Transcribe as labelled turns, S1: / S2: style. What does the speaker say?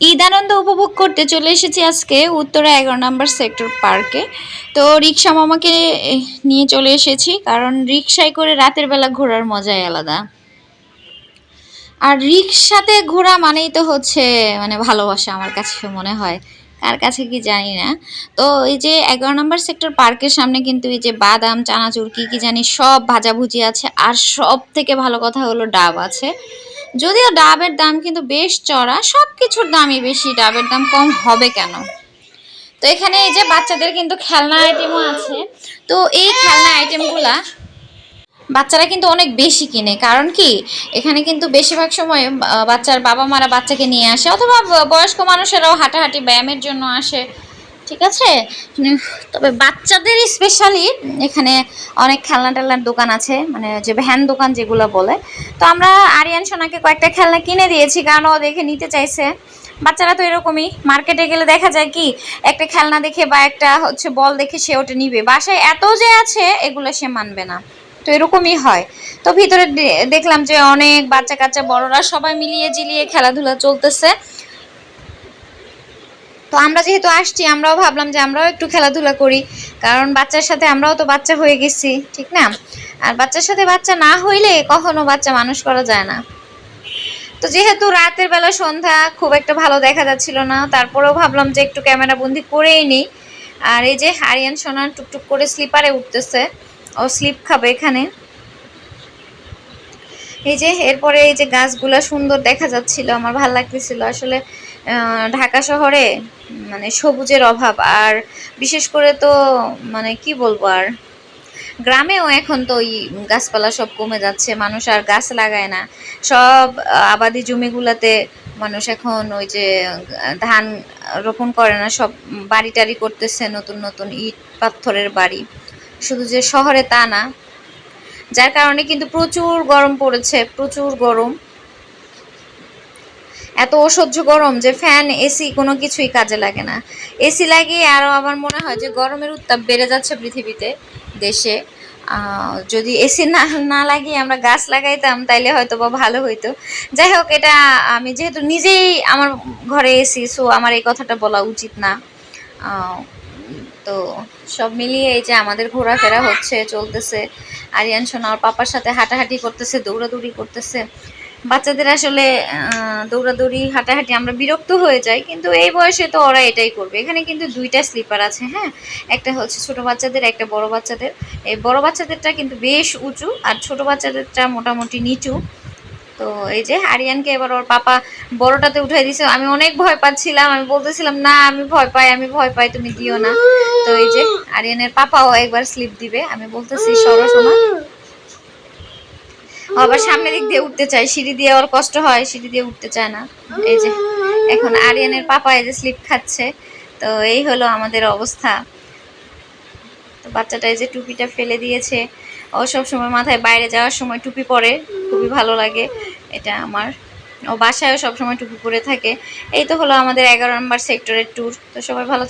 S1: ঈদ আনন্দ উপভোগ করতে চলে এসেছি আজকে উত্তরা এগারো নম্বর সেক্টর পার্কে। তো রিক্সা মামাকে নিয়ে চলে এসেছি, কারণ রিক্সায় করে রাতের বেলা ঘোরার মজাই আলাদা। আর রিক্সাতে ঘোরা মানেই তো হচ্ছে মানে ভালোবাসা আমার কাছে মনে হয়। কার কাছে কি জানি না। তো এই যে এগারো নম্বর সেক্টর পার্কের সামনে কিন্তু এই যে বাদাম, চানাচুর, কি কি জানি সব ভাজাভুজি আছে, আর সব থেকে ভালো কথা হলো ডাব আছে। যদিও ডাবের দাম কিন্তু বেশ চড়া সব কিছুর দামই বেশি, ডাবের দাম কম হবে কেন? তো এখানে এই যে বাচ্চাদের কিন্তু খেলনা আইটেমও আছে। তো এই খেলনা আইটেমগুলা বাচ্চারা কিন্তু অনেক বেশি কিনে। কারণ কি? এখানে কিন্তু বেশিরভাগ সময় বাচ্চার বাবা মারা বাচ্চাকে নিয়ে আসে, অথবা বয়স্ক মানুষেরাও হাঁটাহাঁটি, ব্যায়ামের জন্য আসে। ঠিক আছে? তবে বাচ্চাদের স্পেশালি এখানে অনেক খেলনা টেলনার দোকান আছে মানে যে ভ্যান দোকান যেগুলো বলে। তো আমরা আরিয়ান সোনাকে কয়েকটা খেলনা কিনে দিয়েছি, কারণ ও দেখে নিতে চাইছে। বাচ্চারা তো এরকমই মার্কেটে গেলে দেখা যায় কি, একটা খেলনা দেখে বা একটা হচ্ছে বল দেখে সে ওটা নিবে। বাসায় এত যে আছে, এগুলো সে মানবে না। তো এরকমই হয়। তো ভিতরে দেখলাম যে অনেক বাচ্চা কাচ্চা বড়রা সবাই মিলিয়ে জিলিয়ে খেলাধুলা চলতেছে। তো আমরা যেহেতু আসছি, আমরাও ভাবলাম যে আমরাও একটু খেলাধুলা করি। কারণ বাচ্চার সাথে আমরাও তো বাচ্চা হয়ে গেছি, ঠিক না? আর বাচ্চার সাথে বাচ্চা না হইলে কখনো বাচ্চা মানুষ করা যায় না। তো যেহেতু রাতের বেলা সন্ধ্যা, খুব একটা ভালো দেখা যাচ্ছিল না, তারপরেও ভাবলাম যে একটু ক্যামেরা বন্দি করেই নিই। আর এই যে হারিয়ান সোনা টুকটুক করে স্লিপারে উঠতেছে, ও স্লিপ খাবে এখানে। এই যে, এরপরে এই যে গাছগুলা সুন্দর দেখা যাচ্ছিল, আমার ভালো লাগতেছিল। আসলে ঢাকা শহরে মানে সবুজের অভাব, আর বিশেষ করে তো মানে কি বলব আর, গ্রামেও এখন তো ওই গাছপালা সব কমে যাচ্ছে, মানুষ আর গাছ লাগায় না। সব আবাদি জমিগুলাতে মানুষ এখন ওই যে ধান রোপণ করে না, সব বাড়ি টাড়ি করতেছে, নতুন নতুন ইট পাথরের বাড়ি। শুধু যে শহরে তা না, যার কারণে কিন্তু প্রচুর গরম পড়েছে, প্রচুর গরম। এত অসহ্য গরম যে ফ্যান এসি কোনো কিছুই কাজে লাগে না। এসি লাগিয়ে আরও আমার মনে হয় যে গরমের উত্তাপ বেড়ে যাচ্ছে পৃথিবীতে, দেশে। যদি এসি না না লাগিয়ে আমরা গাছ লাগাইতাম, তাইলে হয়তো বা ভালো হইতো। যাই হোক, এটা আমি যেহেতু নিজেই আমার ঘরে এসি সো আমার এই কথাটা বলা উচিত না। তো সব মিলিয়ে এই যে আমাদের ঘোরাফেরা হচ্ছে, চলতেছে। আরিয়ান সোনা পাপার সাথে হাঁটাহাঁটি করতেছে, দৌড়াদৌড়ি করতেছে। বাচ্চাদের আসলে দৌড়াদৌড়ি, হাঁটাহাঁটি আমরা বিরক্ত হয়ে যাই, কিন্তু এই বয়সে তো ওরা এটাই করবে। এখানে কিন্তু দুইটা স্লিপার আছে হ্যাঁ? একটা হচ্ছে ছোট বাচ্চাদের, একটা বড় বাচ্চাদের। এই বড় বাচ্চাদেরটা কিন্তু বেশ উঁচু, আর ছোট বাচ্চাদেরটা মোটামুটি নিচু। তো এই যে আরিয়ানকে এবার ওর পাপা বড়টাতে উঠাই দিছে। আমি অনেক ভয় পাচ্ছিলাম, আমি বলতেছিলাম, না, আমি ভয় পাই, আমি ভয় পাই, তুমি দিও না। তো এই যে আরিয়ানের পাপাও একবার স্লিপ দিবে। আমি বলতেছি সরসোনা ও আবার সামনের দিক দিয়ে উঠতে চায়, সিঁড়ি দিয়ে ওর কষ্ট হয়, সিঁড়ি দিয়ে উঠতে চায় না। এই যে, এখন আরিয়ানের পাপা এই যে স্লিপ খাচ্ছে, তো এই হলো আমাদের অবস্থা। তো বাচ্চাটা এই যে টুপিটা ফেলে দিয়েছে। ও সব সময় মাথায় বাইরে যাওয়ার সময় টুপি পরে, খুবই ভালো লাগে। এটা আমার। ও বাসায়ও সবসময় টুপি পরে থাকে। এই তো হলো আমাদের এগারো নম্বর সেক্টরের ট্যুর তো সবাই ভালো